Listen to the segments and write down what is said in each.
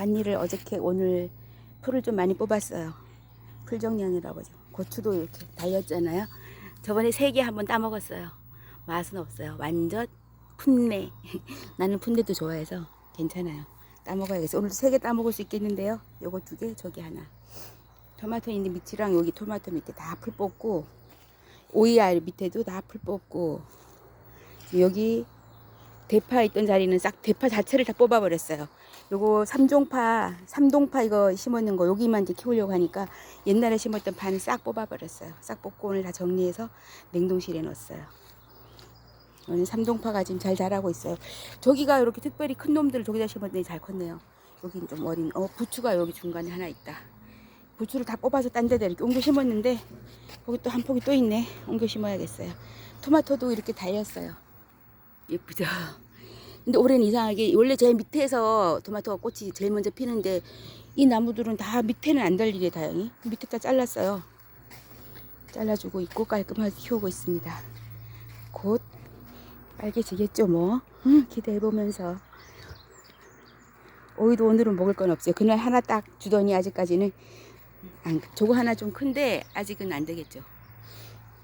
밭일을 어저께 오늘 풀을 좀 많이 뽑았어요. 풀 정리하느라고 죠 고추도 이렇게 달렸잖아요. 저번에 세 개 한번 따먹었어요. 맛은 없어요. 완전 풋내. 나는 풋내도 좋아해서 괜찮아요. 따먹어야겠어. 오늘 세 개 따먹을 수 있겠는데요. 요거 두 개, 저기 하나. 토마토 있는 밑이랑 여기 토마토 밑에 다 풀 뽑고 오이 알 밑에도 다 풀 뽑고 여기 대파 있던 자리는 싹 대파 자체를 다 뽑아버렸어요. 요거 삼종파, 삼동파 이거 심었는 거 여기만 이제 키우려고 하니까 옛날에 심었던 파는 싹 뽑아버렸어요. 싹 뽑고 오늘 다 정리해서 냉동실에 넣었어요. 오늘 삼동파가 지금 잘 자라고 있어요. 저기가 이렇게 특별히 큰 놈들을 저기다 심었더니 잘 컸네요. 여긴 좀 어린, 어, 부추가 여기 중간에 하나 있다. 부추를 다 뽑아서 딴 데다 이렇게 옮겨 심었는데 거기 또 한 폭이 또 있네. 옮겨 심어야겠어요. 토마토도 이렇게 달렸어요. 예쁘죠? 근데 올해는 이상하게 원래 제일 밑에서 토마토가 꽃이 제일 먼저 피는데 이 나무들은 다 밑에는 안 달리래 다행히 밑에 다 잘랐어요. 잘라주고 있고 깔끔하게 키우고 있습니다. 곧 빨개지겠죠 뭐 응, 기대해보면서 오이도 오늘은 먹을 건 없어요. 그날 하나 딱 주더니 아직까지는 안, 저거 하나 좀 큰데 아직은 안 되겠죠.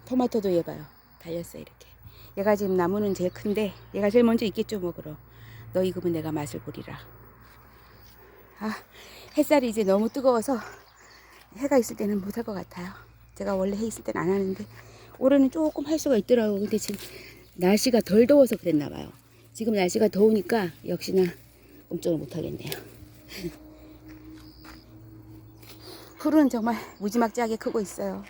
토마토도 얘 봐요. 달렸어요 이렇게. 얘가 지금 나무는 제일 큰데 얘가 제일 먼저 있겠죠 뭐 그럼. 너 익으면 내가 맛을 보리라. 아 햇살이 이제 너무 뜨거워서 해가 있을 때는 못할 것 같아요. 제가 원래 해 있을 때는 안 하는데 올해는 조금 할 수가 있더라고요. 근데 지금 날씨가 덜 더워서 그랬나 봐요. 지금 날씨가 더우니까 역시나 엄청을 못 하겠네요. 풀은 정말 무지막지하게 크고 있어요.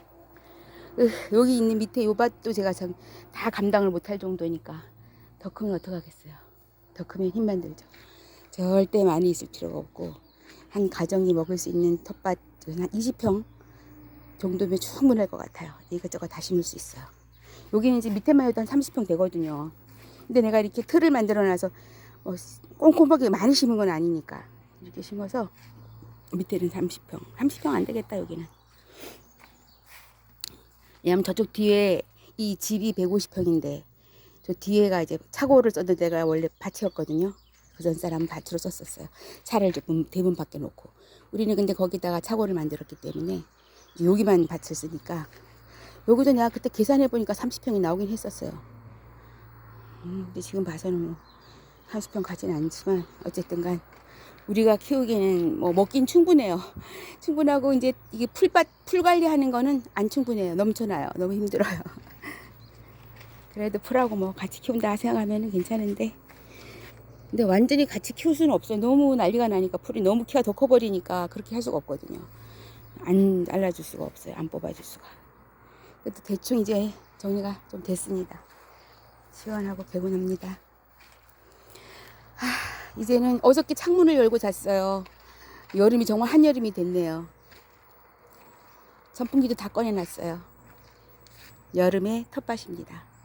으, 여기 있는 밑에 요 밭도 제가 참 다 감당을 못할 정도니까 더 크면 어떡하겠어요. 더 크면 힘만 들죠. 절대 많이 있을 필요가 없고 한 가정이 먹을 수 있는 텃밭 한 20평 정도면 충분할 것 같아요. 이것저것 다 심을 수 있어요. 여기는 이제 밑에만 해도 한 30평 되거든요. 근데 내가 이렇게 틀을 만들어 놔서 뭐 꼼꼼하게 많이 심은 건 아니니까 이렇게 심어서 밑에는 30평. 30평 안 되겠다 여기는. 왜냐면 저쪽 뒤에 이 집이 150평인데 저 뒤에가 이제 차고를 썼던 데가 원래 밭이었거든요. 그전 사람은 밭으로 썼었어요. 차를 조금 대문 밖에 놓고. 우리는 근데 거기다가 차고를 만들었기 때문에 여기만 밭을 쓰니까 여기도 내가 그때 계산해 보니까 30평이 나오긴 했었어요. 음, 근데 지금 봐서는 뭐 30평 가지는 않지만 어쨌든 간 우리가 키우기에는 뭐 먹긴 충분해요. 충분하고 이제 이게 풀밭 풀 관리하는 거는 안 충분해요. 넘쳐나요. 너무 힘들어요. 그래도 풀하고 뭐 같이 키운다 생각하면 괜찮은데 근데 완전히 같이 키울 수는 없어요. 너무 난리가 나니까 풀이 너무 키가 더 커버리니까 그렇게 할 수가 없거든요. 안 잘라줄 수가 없어요. 안 뽑아줄 수가. 그래도 대충 이제 정리가 좀 됐습니다. 시원하고 개운합니다. 하, 이제는 어저께 창문을 열고 잤어요. 여름이 정말 한여름이 됐네요. 선풍기도 다 꺼내놨어요. 여름의 텃밭입니다.